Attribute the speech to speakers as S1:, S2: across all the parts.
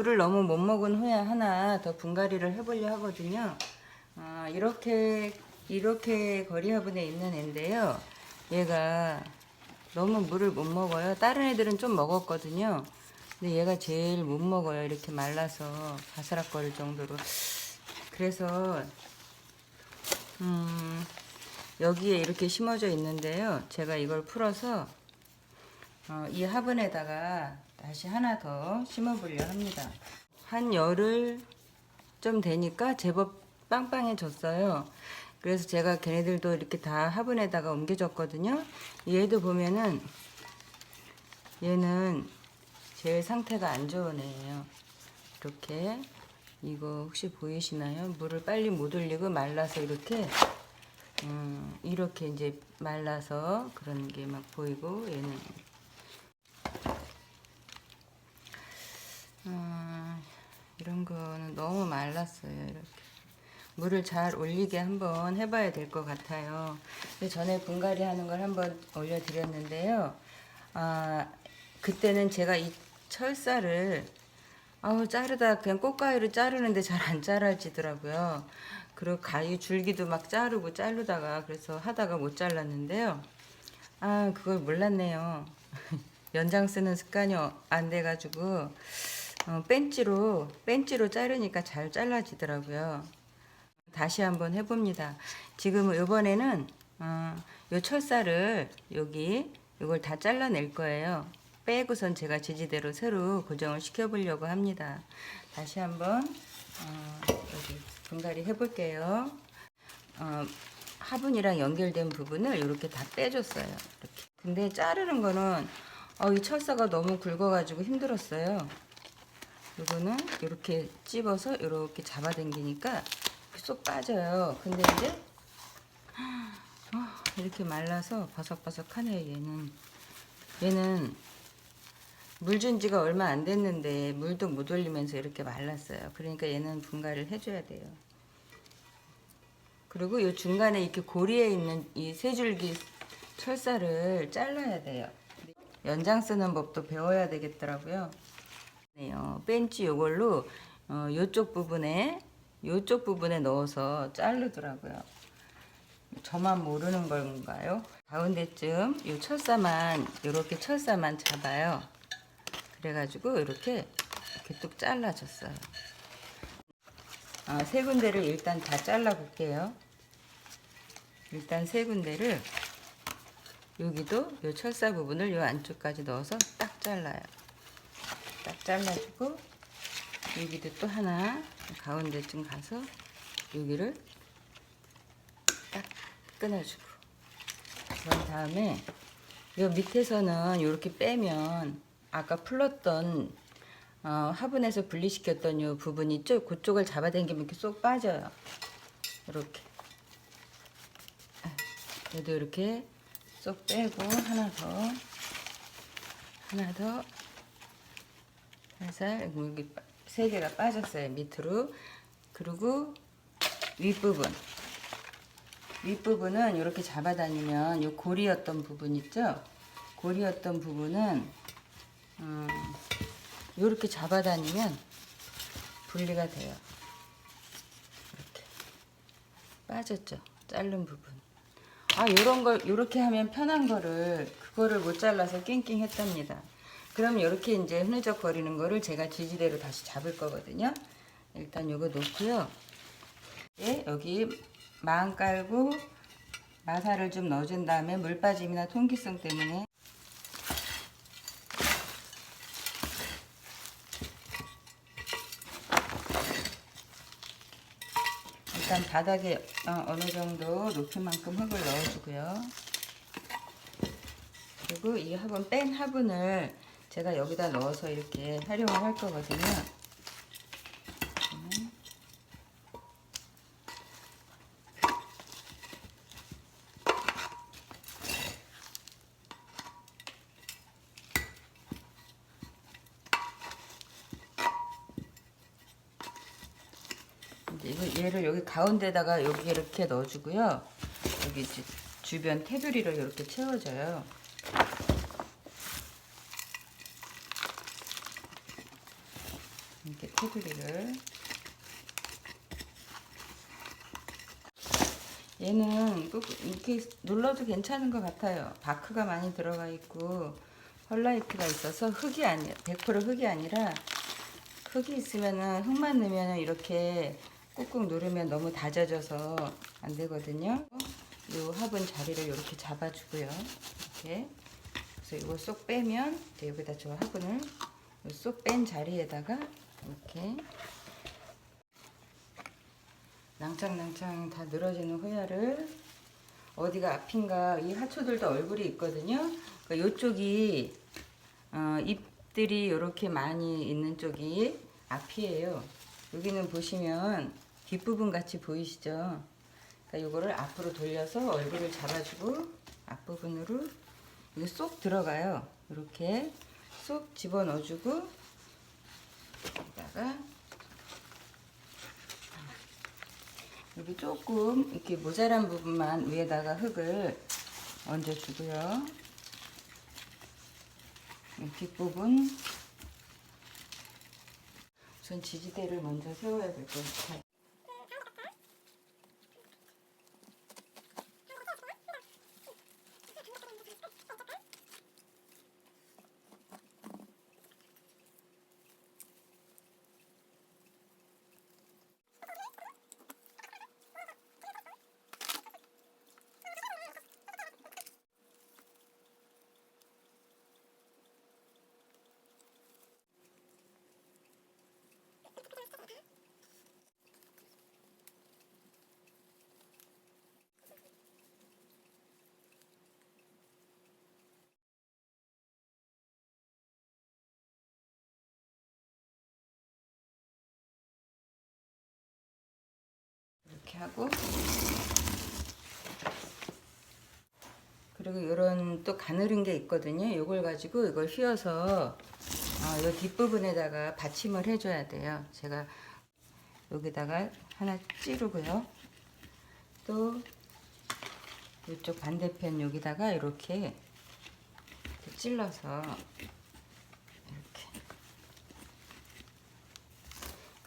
S1: 물을 너무 못 먹은 후에 하나 더 분갈이를 해보려 하거든요. 아, 이렇게 이렇게 거리 화분에 있는 애인데요. 얘가 너무 물을 못 먹어요. 다른 애들은 좀 먹었거든요. 근데 얘가 제일 못 먹어요. 이렇게 말라서 바스락거릴 정도로. 그래서 음, 여기에 이렇게 심어져 있는데요. 제가 이걸 풀어서 어, 이 화분에다가 다시 하나 더 심어보려 합니다. 한 열흘 좀 되니까 제법 빵빵해졌어요. 그래서 제가 걔네들도 이렇게 다 화분에다가 옮겨줬거든요. 얘도 보면은 얘는 제일 상태가 안 좋은 애예요. 이렇게 이거 혹시 보이시나요? 물을 빨리 못 올리고 말라서 이렇게 음, 이렇게 이제 말라서 그런 게 막 보이고 얘는 음, 이런 거는 너무 말랐어요. 이렇게 물을 잘 올리게 한번 해봐야 될 것 같아요. 전에 분갈이 하는 걸 한번 올려드렸는데요. 아, 그때는 제가 이 철사를 아우 자르다 그냥 꽃가위로 자르는데 잘 안 자라지더라고요. 그리고 가위 줄기도 막 자르고 자르다가 그래서 하다가 못 잘랐는데요. 아 그걸 몰랐네요. 연장 쓰는 습관이 어- 안 돼가지고 어, 벤치로 벤치로 자르니까 잘 잘라지더라고요. 다시 한번 해봅니다. 지금 이번에는 어, 요 철사를 여기 이걸 다 잘라낼 거예요. 빼고선 제가 지지대로 새로 고정을 시켜보려고 합니다. 다시 한번 어, 여기 분갈이 해볼게요. 어, 화분이랑 연결된 부분을 이렇게 다 빼줬어요. 이렇게. 근데 자르는 거는 어, 이 철사가 너무 굵어가지고 힘들었어요. 이거는 이렇게 찝어서 이렇게 잡아당기니까 쏙 빠져요. 근데 이제 어, 이렇게 말라서 바삭바삭하네요. 얘는 얘는 물준 지가 얼마 안 됐는데 물도 못 올리면서 이렇게 말랐어요. 그러니까 얘는 분갈이를 해줘야 돼요. 그리고 이 중간에 이렇게 고리에 있는 이 세 줄기 철사를 잘라야 돼요. 연장 쓰는 법도 배워야 되겠더라고요. 네요. 벤치 요걸로 어, 요쪽 부분에 요쪽 부분에 넣어서 자르더라고요. 저만 모르는 건가요? 가운데쯤 요 철사만 요렇게 철사만 잡아요. 그래가지고 이렇게 이렇게 뚝 잘라줬어요. 아, 세 군데를 일단 다 잘라 볼게요. 일단 세 군데를 여기도 요 철사 부분을 요 안쪽까지 넣어서 딱 잘라요. 딱 잘라주고 여기도 또 하나 가운데쯤 가서 여기를 딱 끊어주고 그런 다음에 요 밑에서는 이렇게 빼면 아까 풀렀던 어, 화분에서 분리시켰던 요 부분 있죠? 그쪽을 잡아당기면 이렇게 쏙 빠져요. 이렇게. 얘도 이렇게 쏙 빼고 하나 더. 하나 더. 살살 여기 빠- 세 개가 빠졌어요 밑으로. 그리고 윗부분. 윗부분은 이렇게 잡아다니면 요 고리였던 부분 있죠? 고리였던 부분은 음, 이렇게 잡아다니면 분리가 돼요. 이렇게. 빠졌죠? 자른 부분 아 요런 걸 요렇게 하면 편한 거를 그거를 못 잘라서 낑낑 했답니다 그럼 이렇게 이제 흐느적 거리는 거를 제가 지지대로 다시 잡을 거거든요. 일단 요거 놓고요. 예, 여기 망 깔고 마사를 좀 넣어준 다음에 물 빠짐이나 통기성 때문에 일단 바닥에 어, 어느 정도 높이만큼 흙을 넣어주고요. 그리고 이 화분 뺀 화분을 제가 여기다 넣어서 이렇게 활용을 할 거거든요. 이거 얘를 여기 가운데다가 여기 이렇게 넣어주고요. 여기 주변 테두리를 이렇게 채워줘요. 테두리를 얘는 꾹 이렇게 눌러도 괜찮은 것 같아요. 바크가 많이 들어가 있고 펄라이트가 있어서 흙이 아니 100% 흙이 아니라 흙이 있으면은 흙만 넣으면 이렇게 꾹꾹 누르면 너무 다져져서 안 되거든요. 이 화분 자리를 이렇게 잡아주고요. 이렇게 그래서 이거 쏙 빼면 여기다 저 화분을 쏙 뺀 자리에다가 이렇게 낭창낭창 다 늘어지는 호야를 어디가 앞인가 이 하초들도 얼굴이 있거든요. 그러니까 이쪽이 어, 잎들이 이렇게 많이 있는 쪽이 앞이에요. 여기는 보시면 뒷부분 같이 보이시죠? 그러니까 이거를 앞으로 돌려서 얼굴을 잡아주고 앞부분으로 쏙 들어가요. 이렇게 쏙 집어 넣어주고 여기다가 여기 조금 이렇게 모자란 부분만 위에다가 흙을 얹어주고요. 이 뒷부분 전 지지대를 먼저 세워야 될 것 같아요. 이렇게 하고 그리고 이런 또 가늘은 게 있거든요. 이걸 가지고 이걸 휘어서 어, 이 뒷부분에다가 받침을 해줘야 돼요. 제가 여기다가 하나 찌르고요. 또 이쪽 반대편 여기다가 이렇게 찔러서 이렇게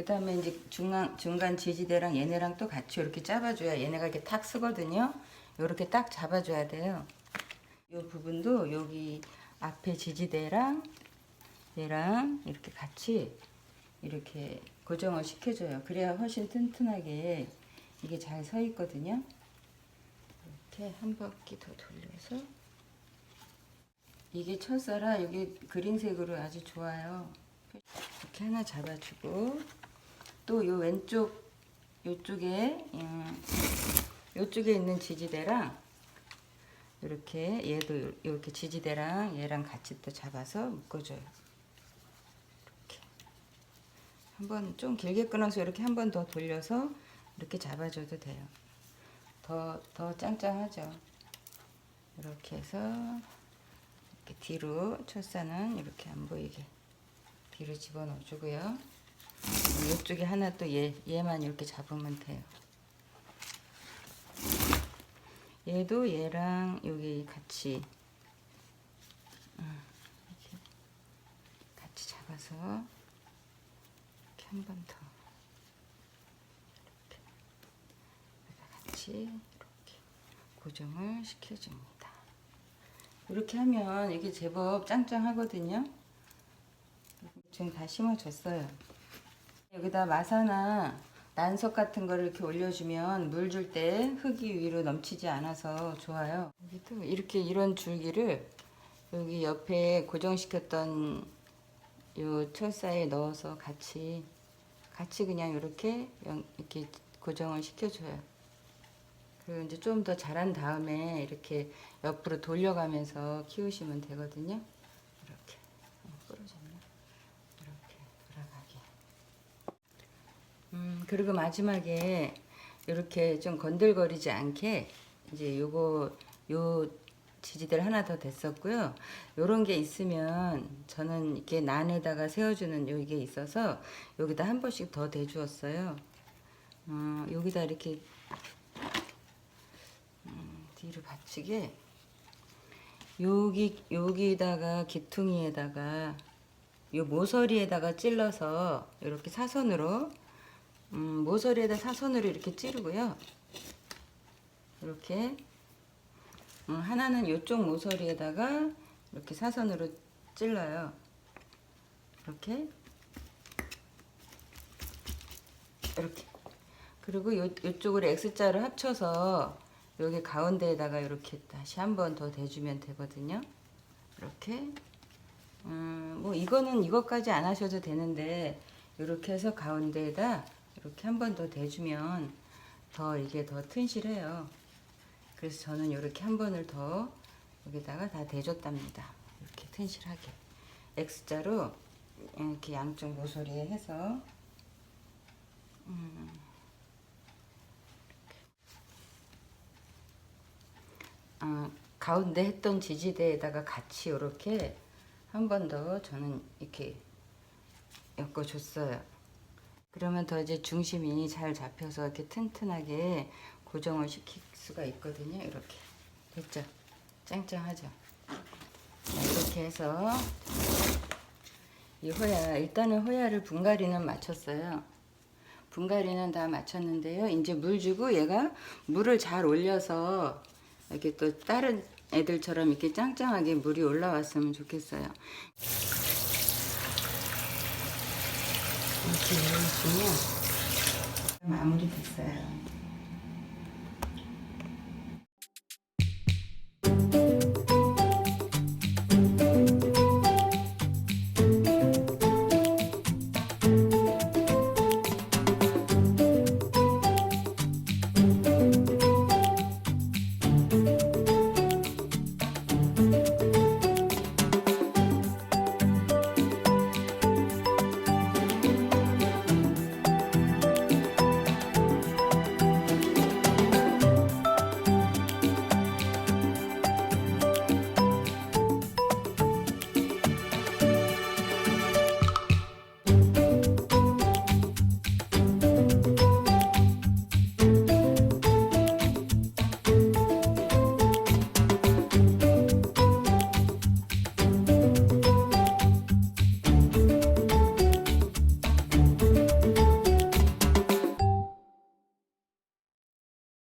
S1: 그 다음에 이제 중간, 중간 지지대랑 얘네랑 또 같이 이렇게 잡아줘야 얘네가 이렇게 탁 쓰거든요. 이렇게 딱 잡아줘야 돼요. 이 부분도 여기 앞에 지지대랑 얘랑 이렇게 같이 이렇게 고정을 시켜줘요. 그래야 훨씬 튼튼하게 이게 잘 서 있거든요. 이렇게 한 바퀴 더 돌려서 이게 철사라 여기 그린색으로 아주 좋아요. 이렇게 하나 잡아주고 또 요 왼쪽 요쪽에 음, 요쪽에 있는 지지대랑 이렇게 얘도 이렇게 지지대랑 얘랑 같이 또 잡아서 묶어줘요. 이렇게 한번 좀 길게 끊어서 이렇게 한 번 더 돌려서 이렇게 잡아줘도 돼요. 더 더 짱짱하죠. 이렇게 해서 이렇게 뒤로 철사는 이렇게 안 보이게 뒤로 집어넣어주고요. 이쪽에 하나 또 얘, 얘만 이렇게 잡으면 돼요. 얘도 얘랑 여기 같이 음, 이렇게 같이 잡아서 이렇게 한 번 더 이렇게 같이 이렇게 고정을 시켜줍니다. 이렇게 하면 이게 제법 짱짱하거든요. 지금 다 심어줬어요. 여기다 마사나 난석 같은 거를 이렇게 올려주면 물 줄 때 흙이 위로 넘치지 않아서 좋아요. 이렇게 이런 줄기를 여기 옆에 고정시켰던 요 철사에 넣어서 같이 같이 그냥 이렇게 연- 이렇게 고정을 시켜줘요. 그리고 이제 좀 더 자란 다음에 이렇게 옆으로 돌려가면서 키우시면 되거든요. 이렇게 어, 부러졌나? 이렇게 돌아가게. 음, 그리고 마지막에 이렇게 좀 건들거리지 않게 이제 요거 요 지지대를 하나 더 댔었고요. 요런 게 있으면 저는 이렇게 난에다가 세워주는 요게 있어서 여기다 한 번씩 더 대주었어요. 어, 여기다 이렇게 음, 뒤로 받치게 여기 여기다가 기퉁이에다가 요 모서리에다가 찔러서 이렇게 사선으로 음, 모서리에다 사선으로 이렇게 찌르고요. 이렇게 음, 하나는 이쪽 모서리에다가 이렇게 사선으로 찔러요. 이렇게 이렇게 그리고 요, 요쪽으로 X자를 합쳐서 여기 가운데에다가 이렇게 다시 한 번 더 대주면 되거든요. 이렇게 음, 뭐 이거는 이것까지 안 하셔도 되는데 이렇게 해서 가운데에다 이렇게 한 번 더 대주면 더 이게 더 튼실해요. 그래서 저는 이렇게 한 번을 더 여기다가 다 대줬답니다. 이렇게 튼실하게 X자로 이렇게 양쪽 모서리에 해서 음, 어, 가운데 했던 지지대에다가 같이 이렇게 한 번 더 저는 이렇게 엮어줬어요. 그러면 더 이제 중심이 잘 잡혀서 이렇게 튼튼하게 고정을 시킬 수가 있거든요. 이렇게 됐죠? 짱짱하죠? 자, 이렇게 해서 이 호야 일단은 호야를 분갈이는 마쳤어요. 분갈이는 다 마쳤는데요. 이제 물 주고 얘가 물을 잘 올려서 이렇게 또 다른 애들처럼 이렇게 짱짱하게 물이 올라왔으면 좋겠어요. 이렇게 올려주면 마무리 됐어요.